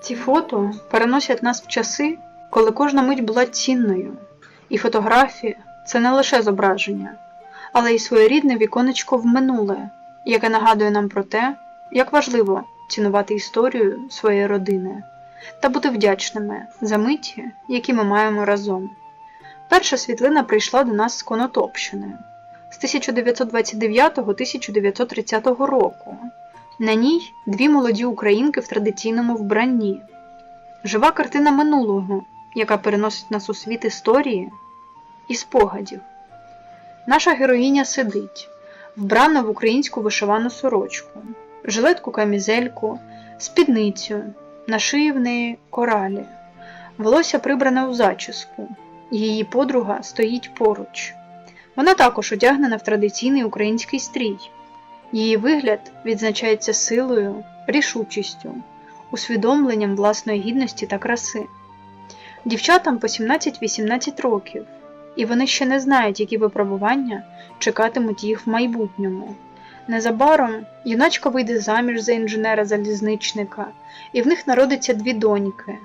Ці фото переносять нас в часи, коли кожна мить була цінною, і фотографія це не лише зображення, але й своєрідне віконечко в минуле, яке нагадує нам про те, як важливо цінувати історію своєї родини та бути вдячними за миті, які ми маємо разом. Перша світлина прийшла до нас з Конотопщини з 1929-1930 року. На ній дві молоді українки в традиційному вбранні. Жива картина минулого, яка переносить нас у світ історії і спогадів. Наша героїня сидить, вбрана в українську вишивану сорочку, жилетку камізельку, спідницю, на шиї в неї коралі, волосся прибране у зачіску. Її подруга стоїть поруч. Вона також одягнена в традиційний український стрій. Її вигляд відзначається силою, рішучістю, усвідомленням власної гідності та краси. Дівчатам по 17-18 років, і вони ще не знають, які випробування чекатимуть їх в майбутньому. Незабаром юначка вийде заміж за інженера-залізничника, і в них народиться дві доньки.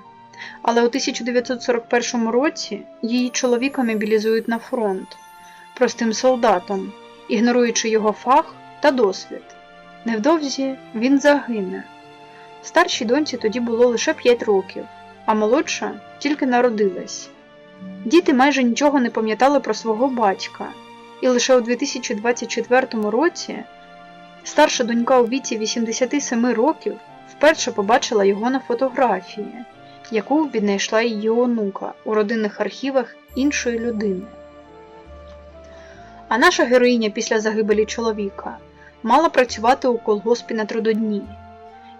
Але у 1941 році її чоловіка мобілізують на фронт простим солдатом, ігноруючи його фах та досвід. Невдовзі він загине. Старшій доньці тоді було лише 5 років, а молодша тільки народилась. Діти майже нічого не пам'ятали про свого батька, і лише у 2024 році старша донька у віці 87 років вперше побачила його на фотографії, яку віднайшла її онука у родинних архівах іншої людини. А наша героїня після загибелі чоловіка мала працювати у колгоспі на трудодні.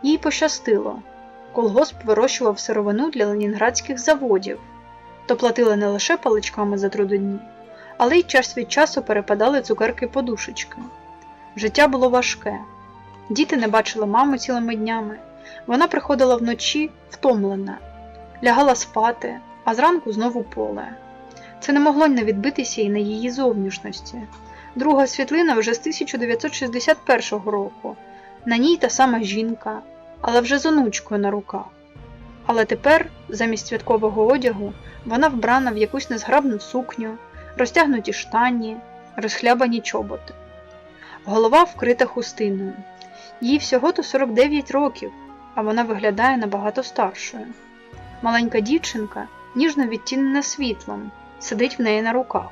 Їй пощастило. Колгосп вирощував сировину для ленінградських заводів, то платили не лише паличками за трудодні, але й час від часу перепадали цукерки-подушечки. Життя було важке. Діти не бачили маму цілими днями. Вона приходила вночі втомлена, лягала спати, а зранку знову поле. Це не могло не відбитися і на її зовнішності. Друга світлина вже з 1961 року. На ній та сама жінка, але вже з онучкою на руках. Але тепер, замість святкового одягу, вона вбрана в якусь незграбну сукню, розтягнуті штані, розхлябані чоботи. Голова вкрита хустиною. Їй всього-то 49 років, а вона виглядає набагато старшою. Маленька дівчинка, ніжно відтінена світлом, сидить в неї на руках.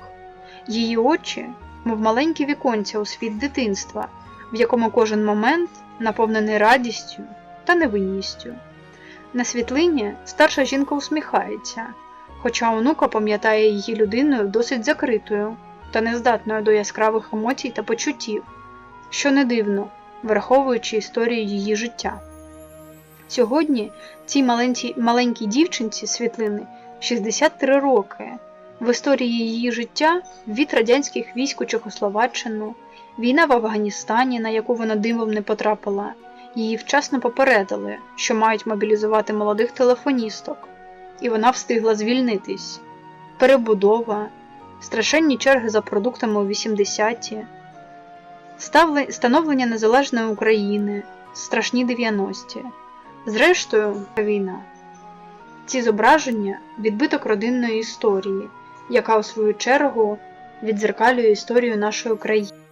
Її очі, мов маленькі віконця у світ дитинства, в якому кожен момент наповнений радістю та невинністю. На світлині старша жінка усміхається, хоча онука пам'ятає її людиною досить закритою та нездатною до яскравих емоцій та почуттів, що не дивно, враховуючи історію її життя. Сьогодні цій маленькій, маленькій дівчинці світлини 63 роки. В історії її життя від радянських військ у Чехословаччину, війна в Афганістані, на яку вона дивом не потрапила, її вчасно попередили, що мають мобілізувати молодих телефоністок, і вона встигла звільнитись. Перебудова, страшенні черги за продуктами у 80-ті, становлення незалежної України, страшні 90-ті. Зрештою, війна. Ці зображення відбиток родинної історії, яка у свою чергу відзеркалює історію нашої країни.